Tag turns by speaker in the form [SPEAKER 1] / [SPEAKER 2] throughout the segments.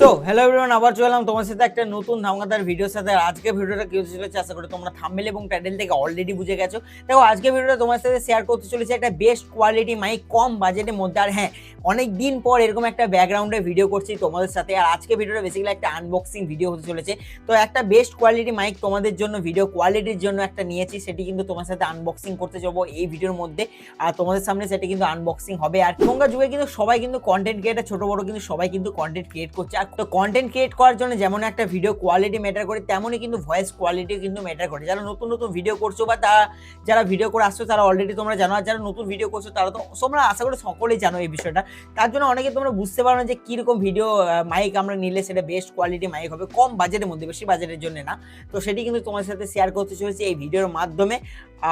[SPEAKER 1] So hello everyone আবার চলে এলাম তোমার সাথে একটা নতুন ধামাকাদার ভিডিওর সাথে। আজকে ভিডিওটা কি হতে চলেছে, আশা করি তোমরা থাম্বনেল এবং টাইটেল থেকে অলরেডি বুঝে গেছো। দেখো আজকে ভিডিওটা তোমার সাথে শেয়ার করতে চলেছে একটা বেস্ট কোয়ালিটি মাইক কম বাজেটের মধ্যে। আর হ্যাঁ অনেক দিন পর এরকম একটা ব্যাকগ্রাউন্ডে ভিডিও করছি তোমাদের সাথে। আর আজকে ভিডিওটা বেসিক্যালি একটা আনবক্সিং ভিডিও হতে চলেছে। তো একটা বেস্ট কোয়ালিটি মাইক তোমাদের জন্য ভিডিও কোয়ালিটির জন্য একটা নিয়েছি। সেটি কিন্তু তোমার সাথে আনবক্সিং করতে যাব এই ভিডিওর মধ্যে। আর তোমাদের সামনে সেটা কিন্তু আনবক্সিং হবে। আর এখনকার যুগে কিন্তু সবাই কিন্তু কন্টেন্ট ক্রিয়েটার ছোট বড় কিন্তু সবাই কিন্তু কন্টেন্ট ক্রিয়েট করছে। আর তো কন্টেন্ট ক্রিয়েট করার জন্য যেমন একটা ভিডিও কোয়ালিটি ম্যাটার করে, তেমনই কিন্তু ভয়েস কোয়ালিটিও কিন্তু ম্যাটার করে। যারা নতুন নতুন ভিডিও করছ বা তারা যারা ভিডিও করে আসছো, তারা অলরেডি তোমরা জানো। আর যারা নতুন ভিডিও করছ, তারা তো তোমরা আশা করি সকলেই জানো এই বিষয়টা। তার জন্য অনেকে তোমরা বুঝতে পারো না যে কীরকম ভিডিও মাইক আমরা নিলে সেটা বেস্ট কোয়ালিটি মাইক হবে। কম বাজেটের মধ্যে, বেশি বাজেটের জন্য না। তো সেটি কিন্তু তোমার সাথে শেয়ার করতে চলেছি এই ভিডিওর মাধ্যমে।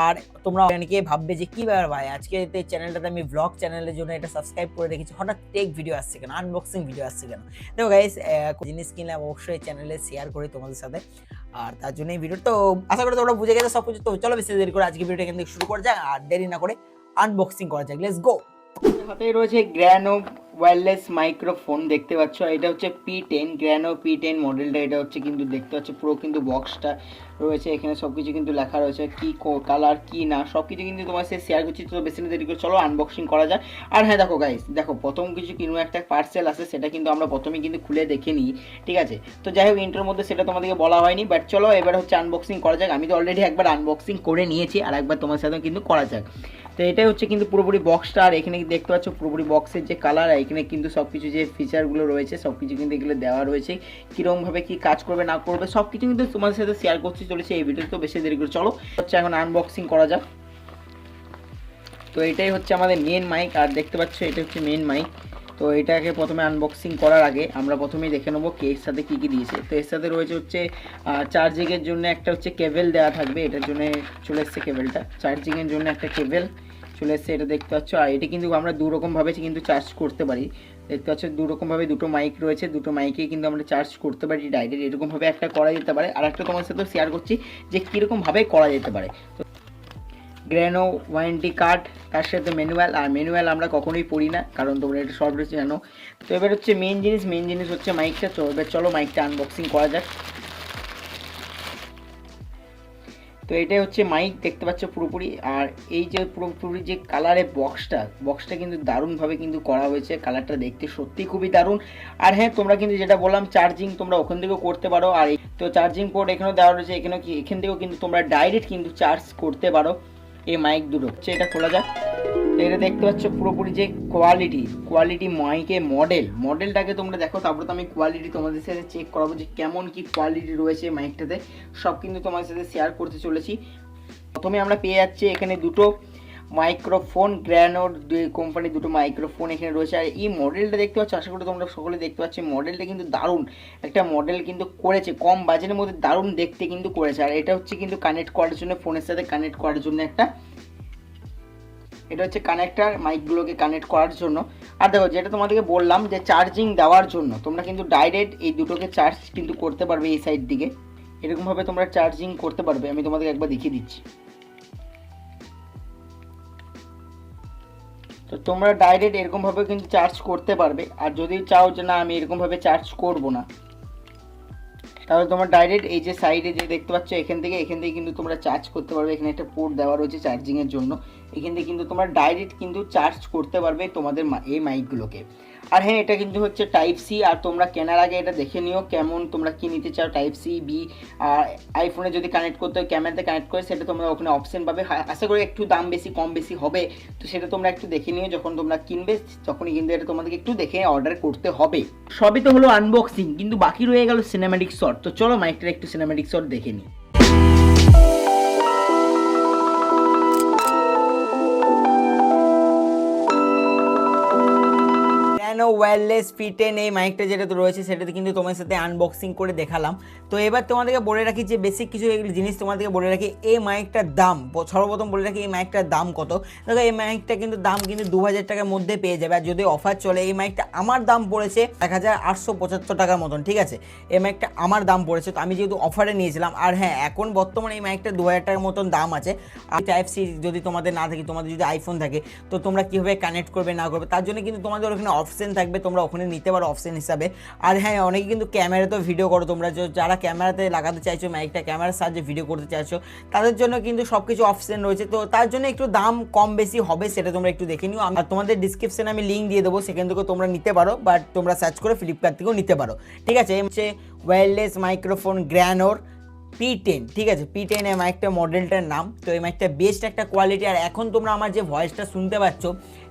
[SPEAKER 1] আর তোমরা অনেকে ভাববে যে কি ব্যাপার ভাই, আজকে এই চ্যানেলটাতে আমি ব্লগ চ্যানেলের জন্য এটা সাবস্ক্রাইব করে রেখেছি। হঠাৎ টেক ভিডিও আসছে কেন? আনবক্সিং ভিডিও আসছে কেন? দেখো গাইস জিনিস কিনলে অবশ্যই চ্যানেলে শেয়ার করি তোমাদের সাথে। আর তার জন্য এই ভিডিও তো আশা করি তোমরা বুঝে গেছো, সব কিছু। তো চলো বেশি দেরি করে আজকে ভিডিওটা কিন্তু শুরু করা যাক, আর দেরি না করে আনবক্সিং করা যাক। লেটস গো হাতে রয়েছে গ্র্যানো ওয়্যারলেস মাইক্রোফোন দেখতে পাচ্ছ এটা হচ্ছে P ten Grano P ten মডেলটা এটা হচ্ছে কিন্তু দেখতে পাচ্ছ, পুরো কিন্তু বক্সটা রয়েছে, এখানে সব কিছু কিন্তু লেখা রয়েছে, কি কালার কি না সব কিছু কিন্তু তোমার সাথে শেয়ার করছি, তো বেশি না দেরি করে চলো আনবক্সিং করা যায় আর হ্যাঁ দেখো গাইস দেখো, প্রথম কিছু কিনো একটা পার্সেল আছে, সেটা কিন্তু আমরা প্রথমেই কিন্তু খুলে দেখে নিই, ঠিক আছে? তো যাই হোক ইন্টার মধ্যে সেটা তোমাদেরকে বলা হয়নি বাট চলো, এবার হচ্ছে আনবক্সিং করা যাক, আমি তো অলরেডি একবার আনবক্সিং করে নিয়েছি, আর একবার তোমার সাথে কিন্তু করা যাক। তো এটাই হচ্ছে কিন্তু পুরোপুরি বক্সটা আর এখানে দেখতে পাচ্ছ পুরোপুরি বক্সের যে কালার এখানে কিন্তু সব কিছু যে ফিচারগুলো রয়েছে সব কিছু কিন্তু এগুলো দেওয়া রয়েছে। কীরকমভাবে কী কাজ করবে, না করবে সব কিছু কিন্তু তোমাদের সাথে শেয়ার করতে চলেছে এই ভিডিও তো বেশি দেরি করে চলো। হচ্ছে এখন আনবক্সিং করা যাক। তো এটাই হচ্ছে আমাদের মেন মাইক আর দেখতে পাচ্ছ এটা হচ্ছে মেন মাইক তো এটাকে প্রথমে আনবক্সিং করার আগে আমরা প্রথমেই দেখে নেব কে এর সাথে কী কী দিয়েছে। তো এর সাথে রয়েছে হচ্ছে চার্জিংয়ের জন্য একটা হচ্ছে কেবেল দেওয়া থাকবে, এটার জন্য চলে এসছে কেবেলটা চার্জিংয়ের জন্য একটা কেবেল চলে এসছে, এটা দেখতে পাচ্ছ। আর এটা কিন্তু আমরা দু রকমভাবে কিন্তু চার্জ করতে পারি। দেখতে পাচ্ছ দু রকমভাবে দুটো মাইক রয়েছে, দুটো মাইকে কিন্তু আমরা চার্জ করতে পারি ডাইরেক্ট এরকমভাবে একটা করা যেতে পারে। আর একটা তোমার সাথে শেয়ার করছি যে কীরকমভাবে করা যেতে পারে। তো গ্র্যানো ওয়ারেন্টি কার্ড তার সাথে ম্যানুয়াল আর ম্যানুয়াল আমরা কখনোই পড়ি না, কারণ তোমরা এটা শর্ট জানো। তো এবার হচ্ছে মেন জিনিস মেন জিনিস হচ্ছে মাইকটা তো এবার চলো মাইকটা আনবক্সিং করা যাক। তো এটাই হচ্ছে মাইক দেখতে পাচ্ছ পুরোপুরি। আর এই যে পুরোপুরি যে কালারের বক্সটা বক্সটা কিন্তু দারুণভাবে কিন্তু করা হয়েছে কালারটা দেখতে সত্যি খুবই দারুণ। আর হ্যাঁ তোমরা কিন্তু যেটা বললাম চার্জিং তোমরা ওখান থেকেও করতে পারো। আর তো চার্জিং পোর্ট এখানেও দেওয়া রয়েছে, এখানেও কি, এখান থেকেও কিন্তু তোমরা ডাইরেক্ট কিন্তু চার্জ করতে পারো। এই মাইক দুটো হচ্ছে এটা খোলা যাক। তো এটা দেখতে পাচ্ছ পুরোপুরি যে কোয়ালিটি কোয়ালিটি মাইকের মডেল মডেলটাকে তোমরা দেখো, তারপরে তো আমি কোয়ালিটি তোমাদের সাথে চেক করাবো যে কেমন কি কোয়ালিটি রয়েছে মাইকটাতে সব কিন্তু তোমাদের সাথে শেয়ার করতে চলেছি। প্রথমে আমরা পেয়ে যাচ্ছি এখানে দুটো মাইক্রোফোন গ্র্যানোর কোম্পানি দুটো মাইক্রোফোন এখানে রয়েছে। আর এই মডেলটা দেখতে পাচ্ছ, আশা করি তোমরা সকলে দেখতে পাচ্ছ মডেলটা কিন্তু দারুণ। একটা মডেল কিন্তু করেছে, কম বাজেটের মধ্যে দারুণ দেখতে কিন্তু করেছে। আর এটা হচ্ছে কিন্তু কানেক্ট করার জন্য ফোনের সাথে কানেক্ট করার জন্য একটা এটা হচ্ছে কানেক্টার মাইকগুলোকে কানেক্ট করার জন্য। আর দেখো, যেটা তোমাদেরকে বললাম যে চার্জিং দেওয়ার জন্য, তোমরা কিন্তু ডাইরেক্ট এই দুটোকে চার্জ কিন্তু করতে পারবে এই সাইড দিকে। এরকমভাবে তোমরা চার্জিং করতে পারবে, আমি তোমাদেরকে একবার দেখিয়ে দিচ্ছি। তো তোমরা ডাইরেক্ট এরকমভাবে কিন্তু চার্জ করতে পারবে, আর যদি চাও যে না, আমি এরকমভাবে চার্জ করব না তাহলে তোমার ডাইরেক্ট এই যে সাইডে যে দেখতে পাচ্ছ, এখান থেকে এখান থেকে কিন্তু তোমরা চার্জ করতে পারবে। এখানে একটা পোর্ট দেওয়া রয়েছে চার্জিংয়ের জন্য। এখান থেকে কিন্তু তোমরা ডাইরেক্ট কিন্তু চার্জ করতে পারবে তোমাদের এই মাইকগুলোকে আর হ্যাঁ এটা কিন্তু হচ্ছে টাইপ সি আর তোমরা কেনার আগে এটা দেখে নিও কেমন, তোমরা কি নিতে চাও টাইপ সি বি আর আইফোনে যদি কানেক্ট করতে হয় ক্যামেরাতে কানেক্ট করে, সেটা তোমরা ওখানে অপশন পাবে। আশা করি একটু দাম বেশি, কম বেশি হবে, তো সেটা তোমরা একটু দেখে নিও। যখন তোমরা কিনবে, তখনই কিন্তু এটা তোমাদেরকে একটু দেখে অর্ডার করতে হবে। সবই তো হলো আনবক্সিং কিন্তু বাকি রয়ে গেল সিনেম্যাটিক শট তো চলো মাইকটার একটু সিনেম্যাটিক শট দেখে নিই। ন্যানো ওয়্যারলেস ফিটেন এই মাইকটা যেটা তো রয়েছে, সেটাতে কিন্তু তোমার সাথে আনবক্সিং করে দেখালাম। তো এবার তোমাদেরকে বলে রাখি যে বেসিক কিছু জিনিস তোমাদেরকে বলে রাখি, এই মাইকটার দাম, সর্বপ্রথম বলে রাখি এই মাইকটার দাম কত? দেখো, এই মাইকটা কিন্তু দাম কিন্তু দু হাজার টাকার মধ্যে পেয়ে যাবে। আর যদি অফার চলে, এই মাইকটা আমার দাম পড়েছে এক হাজার আটশো পঁচাত্তর টাকার মতন, ঠিক আছে? এই মাইকটা আমার দাম পড়েছে, তো আমি যেহেতু অফারে নিয়েছিলাম, আর হ্যাঁ এখন বর্তমানে এই মাইকটা দু হাজার টাকার মতন দাম আছে। আর টাইপ সি যদি তোমাদের না থাকে, তোমাদের যদি আইফোন থাকে, তো তোমরা কীভাবে কানেক্ট করবে, না করবে, তার জন্য কিন্তু তোমাদের ওখানে অপশন থাকবে, তোমরা ওখানে নিতে পারো অপশন হিসাবে। আর হ্যাঁ অনেকে কিন্তু ক্যামেরাতেও ভিডিও করো তোমরা। যারা ক্যামেরাতে লাগাতে চাইছো মাইকটা ক্যামেরার সাহায্যে ভিডিও করতে চাইছো, তাদের জন্য কিন্তু সব কিছু অপশন রয়েছে। তো তার জন্য একটু দাম কম বেশি হবে, সেটা তোমরা একটু দেখে নিও। আর তোমাদের ডিসক্রিপশনে আমি লিঙ্ক দিয়ে দেবো, সেখান থেকেও তোমরা নিতে পারো বাট তোমরা সার্চ করে ফ্লিপকার্ট থেকেও নিতে পারো। ঠিক আছে? হচ্ছে ওয়্যারলেস মাইক্রোফোন গ্র্যানোর পি টেন ঠিক আছে? পি টেন এই মাইকটা মডেলটার নাম। তো এই মাইকটা বেস্ট একটা কোয়ালিটি আর এখন তোমরা আমার যে ভয়েসটা শুনতে পাচ্ছ,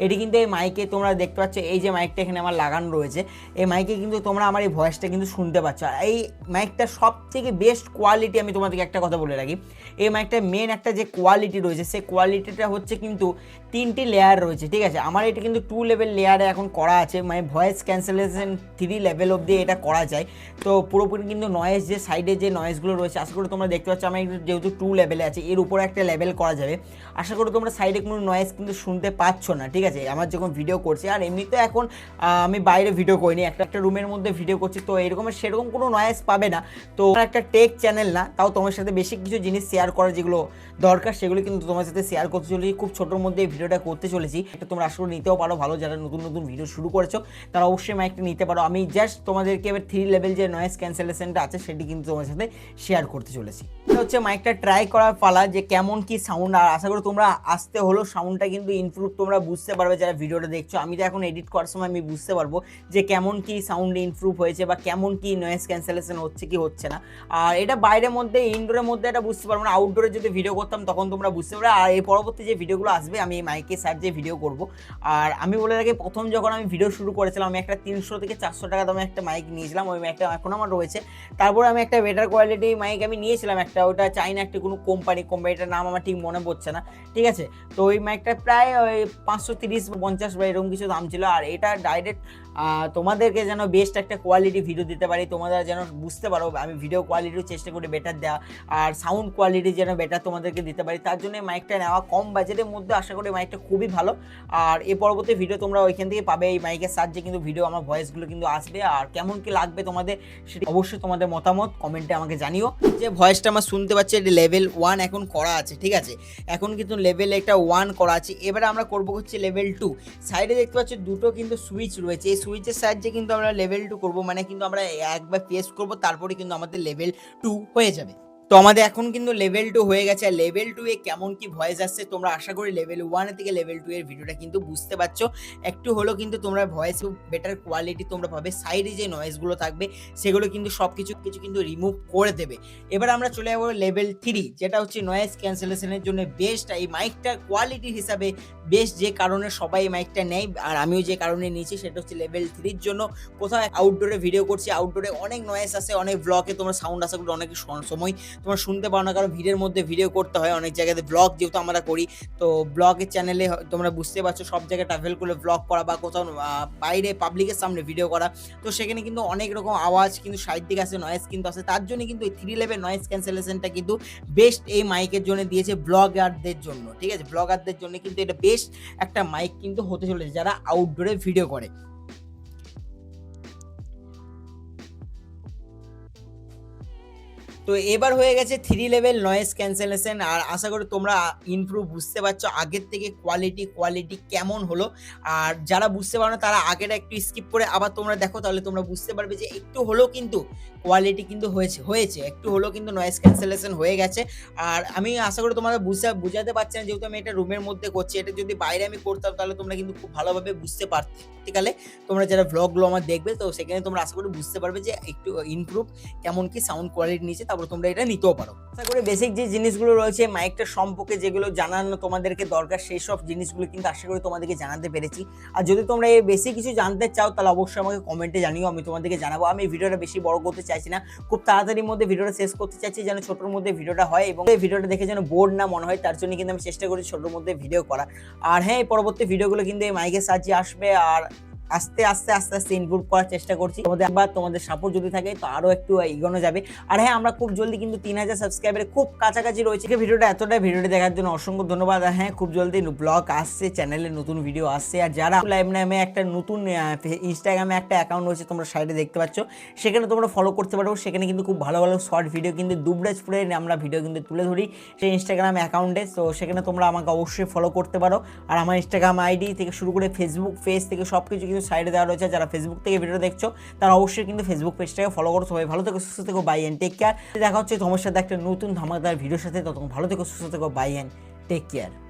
[SPEAKER 1] এটি কিন্তু এই মাইকে তোমরা দেখতে পাচ্ছ, এই যে মাইকটা এখানে আমার লাগানো রয়েছে, এই মাইকে কিন্তু তোমরা আমার এই ভয়েসটা কিন্তু শুনতে পাচ্ছ। আর এই মাইকটা সব থেকে বেস্ট কোয়ালিটি আমি তোমাদেরকে একটা কথা বলে রাখি। এই মাইকটার মেন একটা যে কোয়ালিটি রয়েছে, সেই কোয়ালিটিটা হচ্ছে কিন্তু তিনটি লেয়ার রয়েছে, ঠিক আছে? আমার এটা কিন্তু টু লেভেল লেয়ারে এখন করা আছে মানে ভয়েস ক্যান্সেলেশন থ্রি লেভেল অবধি এটা করা যায়। তো পুরোপুরি কিন্তু নয়েজ যে সাইডে যে নয়েজগুলো রয়েছে করি তোমরা দেখতে পাচ্ছ আমার যেহেতু টু লেভেলে আছে, এর উপরে একটা লেভেল করা যাবে। আশা করি তোমরা সাইডে কোনো নয়েজ কিন্তু শুনতে পাচ্ছ না, ঠিক আছে? আমার যখন ভিডিও করছি, আর এমনিতে এখন আমি বাইরে ভিডিও করিনি, একটা একটা রুমের মধ্যে ভিডিও করছি, তো এরকম, সেরকম কোনো নয়েজ পাবে না। তো একটা টেক চ্যানেল না, তাও তোমার সাথে বেশি কিছু জিনিস শেয়ার করা যেগুলো দরকার, সেগুলো কিন্তু তোমার সাথে শেয়ার করতে চলেছি। খুব ছোটোর মধ্যে এই ভিডিওটা করতে চলেছি। এটা তোমরা আসলে নিতেও পারো, ভালো যারা নতুন নতুন ভিডিও শুরু করেছ, তারা অবশ্যই মাইকটা নিতে পারো। আমি জাস্ট তোমাদেরকে এবার থ্রি লেভেল যে নয়েজ ক্যান্সেলেশনটা আছে, সেটি কিন্তু তোমার সাথে শেয়ার করতে চলেছি। এটা হচ্ছে মাইকটা ট্রাই করার পালা যে কেমন কি সাউন্ড আর আশা করি তোমরা আসতে হলো। সাউন্ডটা কিন্তু ইমপ্রুভ তোমরা বুঝতে পারবে যারা ভিডিওটা দেখছ। আমি তো এখন এডিট করার সময় আমি বুঝতে পারব যে কেমন কি সাউন্ড ইমপ্রুভ হয়েছে বা কেমন কি নয়েস ক্যান্সেলেশন হচ্ছে কি হচ্ছে না। আর এটা বাইরের মধ্যে ইনডোরের মধ্যে এটা বুঝতে পারব না। আউটডোরে যদি ভিডিও করতাম তখন তোমরা বুঝতে পারবে। আর এই পরবর্তী যে ভিডিওগুলো আসবে, আমি এই মাইকে সার্চে ভিডিও করব। আর আমি বলে রাখি, প্রথম যখন আমি ভিডিও শুরু করেছিলাম, আমি একটা তিনশো থেকে চারশো টাকা দামে একটা মাইক নিয়েছিলাম। ওই মাইকটা এখন আমার রয়েছে। তারপরে আমি একটা বেটার কোয়ালিটি মাইক আমি নিয়েছিলাম একটা, ওটা চাইনা একটা কোনো কোম্পানি কোম্পানিটার নাম আমার ঠিক মনে পড়ছে না, ঠিক আছে? তো ওই মাইকটা প্রায় ওই পাঁচশো তিরিশ, পঞ্চাশ বা এরকম কিছু দাম ছিল, আর এটা ডাইরেক্ট তোমাদেরকে যেন বেস্ট একটা কোয়ালিটি ভিডিও দিতে পারি, তোমরা যেন বুঝতে পারো, আমি ভিডিও কোয়ালিটিও চেষ্টা করি বেটার দেওয়া, আর সাউন্ড কোয়ালিটি যেন বেটার তোমাদেরকে দিতে পারি, তার জন্য মাইকটা নেওয়া কম বাজেটের মধ্যে আশা করি মাইকটা খুবই ভালো, আর এই পরবর্তী ভিডিও তোমরা ওইখান থেকে পাবে, এই মাইকের সাহায্যে কিন্তু ভিডিও আমার ভয়েসগুলো কিন্তু আসবে, আর কেমন কি লাগবে তোমাদের, সেটি অবশ্যই তোমাদের মতামত কমেন্টে আমাকে জানিও। যে ভয়েসটা আমার শুনতে পাচ্ছি, এটা লেভেল ওয়ান এখন করা আছে, ঠিক আছে? এখন কিন্তু লেভেল একটা ওয়ান করা আছে। এবারে আমরা করব হচ্ছে লেভেল টু সাইডে দেখতে পাচ্ছি দুটো কিন্তু সুইচ রয়েছে। এই সুইচের সাহায্যে কিন্তু আমরা লেভেল টু করব মানে কিন্তু আমরা একবার ফেস করব, তারপরে কিন্তু আমাদের লেভেল টু হয়ে যাবে। তো আমাদের এখন কিন্তু লেভেল টু হয়ে গেছে। আর লেভেল টু এ কেমন কি ভয়েস আসছে, তোমরা আশা করি লেভেল ওয়ান থেকে লেভেল টু এর ভিডিওটা কিন্তু বুঝতে পারছ। একটু হলেও কিন্তু তোমরা ভয়েস বেটার কোয়ালিটি তোমরা পাবে। সাইডে যে নয়েজগুলো থাকবে, সেগুলো কিন্তু সব কিছু কিছু কিন্তু রিমুভ করে দেবে। এবার আমরা চলে যাব লেভেল থ্রি যেটা হচ্ছে নয়েজ ক্যান্সেলেশনের জন্য বেস্ট এই মাইকটার কোয়ালিটি হিসাবে বেস্ট যে কারণে সবাই মাইকটা নেয়। আর আমিও যে কারণে নিয়েছি, সেটা হচ্ছে লেভেল থ্রির জন্য। কোথাও আউটডোরে ভিডিও করছি আউটডোরে অনেক নয়েজ আসে, অনেক ব্লকে তোমার সাউন্ড আসে অনেক সময় তোমরা শুনতে পারো না, কারণ ভিডিওর মধ্যে ভিডিও করতে হয়, অনেক জায়গাতে ব্লগ যেহেতু আমরা করি, তো ব্লগের চ্যানেলে তোমরা বুঝতে পারছ সব জায়গায় ট্রাভেল করে ব্লগ করা বা কোথাও বাইরে পাবলিকের সামনে ভিডিও করা, তো সেখানে কিন্তু অনেক রকম আওয়াজ, কিন্তু সাইড দিকে আসে নয়েজ কিন্তু আসে তার জন্য কিন্তু এই থ্রি লেভেল নয়েজ ক্যান্সেলেশনটা কিন্তু বেস্ট এই মাইকের জন্য দিয়েছে ব্লগারদের জন্য, ঠিক আছে? ব্লগারদের জন্য কিন্তু এটা বেস্ট একটা মাইক কিন্তু হতে চলেছে, যারা আউটডোরে ভিডিও করে। তো এবার হয়ে গেছে থ্রি লেভেল নয়েস ক্যান্সেলেশন আর আশা করি তোমরা ইমপ্রুভ বুঝতে পারছ আগের থেকে কোয়ালিটি কোয়ালিটি কেমন হলো। আর যারা বুঝতে পারো তারা আগেটা একটু স্কিপ করে আবার তোমরা দেখো, তাহলে তোমরা বুঝতে পারবে যে একটু হলেও কিন্তু কোয়ালিটি কিন্তু হয়েছে হয়েছে। একটু হলেও কিন্তু নয়েজ ক্যান্সেলেশন হয়ে গেছে। আর আমি আশা করি তোমাদের বুঝতে বুঝাতে পারছি না, যেহেতু আমি এটা রুমের মধ্যে করছি, এটা যদি বাইরে আমি করতাম তাহলে তোমরা কিন্তু খুব ভালোভাবে বুঝতে পারতে তোমরা যারা ভ্লগগুলো আমার দেখবে, তো সেখানে তোমরা আশা করি বুঝতে পারবে যে একটু ইমপ্রুভ কেমন কি সাউন্ড কোয়ালিটি নিচে তারপর তোমরা এটা নিতেও পারো। আশা করি বেসিক যে জিনিসগুলো রয়েছে মাইকটা সম্পর্কে যেগুলো জানানো তোমাদেরকে দরকার, সেই সব জিনিসগুলো কিন্তু আশা করি তোমাদেরকে জানাতে পেরেছি। আর যদি তোমরা এই বেশি কিছু জানতে চাও, তাহলে অবশ্যই আমাকে কমেন্টে জানিও, আমি তোমাদেরকে জানাব। আমি ভিডিওটা বেশি বড় করতে চাইছি না। খুব তাড়াতাড়ির মধ্যে ভিডিওটা শেষ করতে চাইছি যেন ছোটোর মধ্যে ভিডিওটা হয় এবং এই ভিডিওটা দেখে যেন বোর্ড না মনে হয়, তার জন্য কিন্তু আমি চেষ্টা করি ছোটোর মধ্যে ভিডিও করা আর হ্যাঁ এই পরবর্তী ভিডিওগুলো কিন্তু এই মাইকের সাহায্যে আসবে। আর আস্তে আস্তে আস্তে আস্তে ইমপ্রুভ করার চেষ্টা করছি। তোমাদের আবার তোমাদের সাপোর্ট যদি থাকে, তো আরও একটু এগোনো যাবে। আর হ্যাঁ আমরা খুব জলদি কিন্তু তিন হাজার সাবস্ক্রাইবারে খুব কাছাকাছি রয়েছে। ভিডিওটা এতটাই, ভিডিওটি দেখার জন্য অসংখ্য ধন্যবাদ। হ্যাঁ খুব জলদি ব্লগ আসছে চ্যানেলে নতুন ভিডিও আসছে। আর যারা লাইভ নামে একটা নতুন ইনস্টাগ্রামে একটা অ্যাকাউন্ট রয়েছে, তোমরা সাইডে দেখতে পাচ্ছ। সেখানে তোমরা ফলো করতে পারো। সেখানে কিন্তু খুব ভালো ভালো শর্ট ভিডিও কিন্তু দুবরাজপুরে আমরা ভিডিও কিন্তু তুলে ধরি সেই ইনস্টাগ্রাম অ্যাকাউন্টে তো সেখানে তোমরা আমাকে অবশ্যই ফলো করতে পারো। আর আমার ইনস্টাগ্রাম আইডি থেকে শুরু করে ফেসবুক পেজ থেকে সব কিছু কিন্তু সাইডে দেওয়া রয়েছে। যারা ফেসবুক থেকে ভিডিও দেখছ, তারা অবশ্যই কিন্তু ফেসবুক পেজটাকে ফলো করো। সবাই ভালো থেকো, সুস্থ থেকো বাই অ্যান্ড টেক কেয়ার দেখা হচ্ছে তোমার সাথে একটা নতুন ধামাকাদার ভিডিওর সাথে। ততক্ষণ ভালো থেকো, সুস্থ থেকো বাই অ্যান্ড টেক কেয়ার